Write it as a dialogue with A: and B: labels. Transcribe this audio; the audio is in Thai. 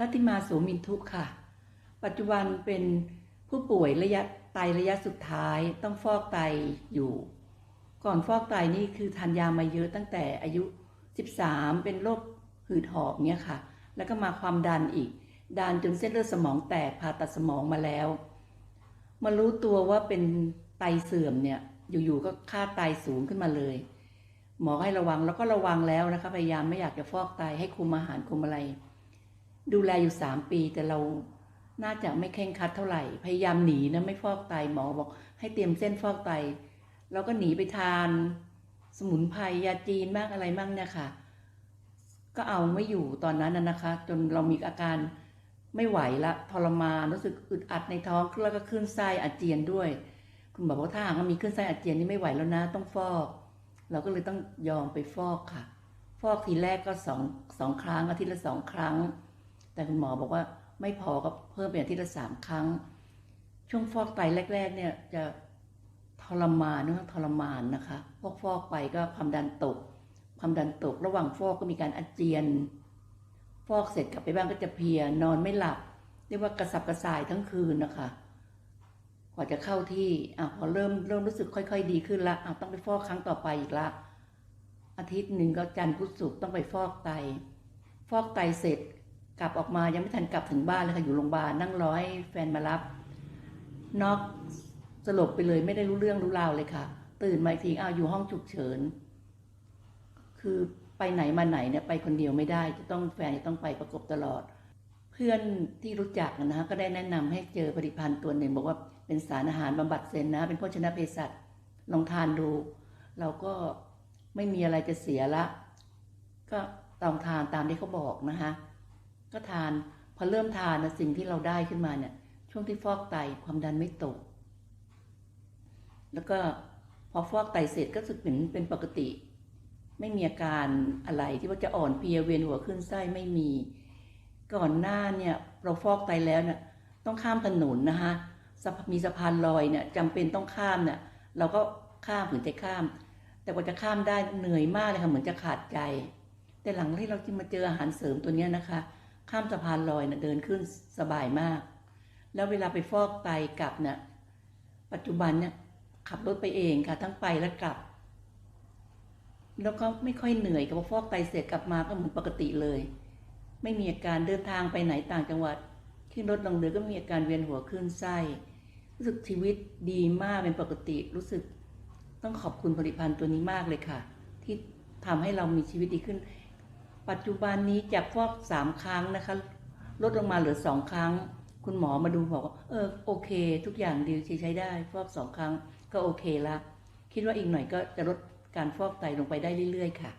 A: ลัทธิมาโสมินทุกค่ะ ปัจจุบันเป็นผู้ป่วยระยะไตระยะสุดท้ายต้องฟอกไตอยู่ ก่อนฟอกไตนี่คือทานยามาเยอะตั้งแต่อายุ 13 เป็นโรคหืดหอบเนี่ยค่ะ แล้วก็มาความดันอีก ดันจนเส้นเลือดสมองแตกผ่าตัดสมองมาแล้ว มารู้ตัวว่าเป็นไตเสื่อมเนี่ยอยู่ๆก็ค่าไตสูงขึ้นมาเลย หมอให้ระวังแล้วก็ระวังแล้วนะคะพยายามไม่อยากจะฟอกไตให้คุมอาหารคุมอะไร ดูแลอยู่สามปีแต่เราน่าจะไม่เคร่งคัดเท่าไหร่ พยายามหนีนะไม่ฟอกไตหมอบอก ให้เตรียมเส้นฟอกไตเราก็หนีไปทาน สมุนไพรยาจีนบ้างอะไรบ้างเนี่ยค่ะ ก็เอาไม่อยู่ตอนนั้นนะคะ จนเรามีอาการไม่ไหวละทรมานรู้สึกอึดอัดในท้องแล้วก็ขึ้นไส้อาเจียนด้วย คุณบอกว่าถ้าหากมีขึ้นไส้อาเจียนนี่ไม่ไหวแล้วนะ ต้องฟอก เราก็เลยต้องยอมไปฟอกค่ะ ฟอกทีแรกก็สองสองครั้งอาทิตย์ละสองครั้ง แต่คุณหมอบอกว่าไม่พอก็เพิ่มเป็นอาทิตย์ละสามครั้ง ช่วงฟอกไตแรก ๆ เนี่ยจะทรมานเนื้อทรมานนะคะฟอกฟอกไปก็ความดันตก ความดันตก ระหว่างฟอกก็มีการอาเจียน ฟอกเสร็จกลับไปบ้านก็จะเพลียนอนไม่หลับเรียกว่ากระสับกระส่ายทั้งคืนนะคะกว่าจะเข้าที่อะพอเริ่มเริ่มรู้สึกค่อย ๆ ดีขึ้นละอะต้องไปฟอกครั้งต่อไปอีกละ อาทิตย์หนึ่งก็จันทร์พุธศุกร์ต้องไปฟอกไต ฟอกไตเสร็จ กลับออกมายังไม่ทันกลับถึงบ้านเลยค่ะอยู่โรงพยาบาลนั่งรอให้แฟนมารับน็อกสลบไปเลยไม่ได้รู้เรื่องรู้ราวเลยค่ะ ตื่นมาอีกทีอ้าวอยู่ห้องฉุกเฉิน คือไปไหนมาไหนเนี่ยไปคนเดียวไม่ได้ จะต้องแฟนจะต้องไปประกบตลอด เพื่อนที่รู้จักนะฮะก็ได้แนะนำให้เจอผลิตภัณฑ์ตัวหนึ่งบอกว่าเป็นสารอาหารบำบัดเซนนะ เป็นโภชนะเภสัชลองทานดู เราก็ไม่มีอะไรจะเสียละ ก็ลองทานตามที่เขาบอกนะคะ ก็ทาน พอเริ่มทานนะสิ่งที่เราได้ขึ้นมาเนี่ย ช่วงที่ฟอกไตความดันไม่ตก แล้วก็พอฟอกไตเสร็จก็สึกเป็นเป็นปกติ ไม่มีอาการอะไรที่ว่าจะอ่อนเพลียเวียนหัวขึ้นไส้ไม่มี ก่อนหน้าเนี่ยเราฟอกไตแล้วเนี่ยต้องข้ามถนนนะคะมีสะพานลอยเนี่ยจำเป็นต้องข้ามเนี่ยเราก็ข้ามถึงจะข้าม แต่กว่าจะข้ามได้เหนื่อยมากเลยค่ะเหมือนจะขาดใจ แต่หลังที่เราที่มาเจออาหารเสริมตัวเนี้ยนะคะ ข้ามสะพานลอยเนี่ยเดินขึ้นสบายมาก แล้วเวลาไปฟอกไตกลับเนี่ยปัจจุบันเนี่ยขับรถไปเองค่ะ ทั้งไปและกลับ แล้วก็ไม่ค่อยเหนื่อยกับพอฟอกไตเสร็จกลับมาก็เหมือนปกติเลย ไม่มีอาการเดินทางไปไหนต่างจังหวัด ขึ้นรถลงเรือก็มีอาการเวียนหัวคลื่นไส้รู้สึกชีวิตดีมากเป็นปกติรู้สึกต้องขอบคุณผลิตภัณฑ์ตัวนี้มากเลยค่ะ ที่ทำให้เรามีชีวิตดีขึ้น ปัจจุบันนี้จากฟอกสามครั้งนะคะ ลดลงมาเหลือสองครั้ง คุณหมอมาดูบอกว่าเออโอเค ทุกอย่างดีใช้ได้ฟอกสองครั้งก็โอเคละคิดว่าอีกหน่อยก็จะลดการฟอกไตลงไปได้เรื่อย ๆ ค่ะ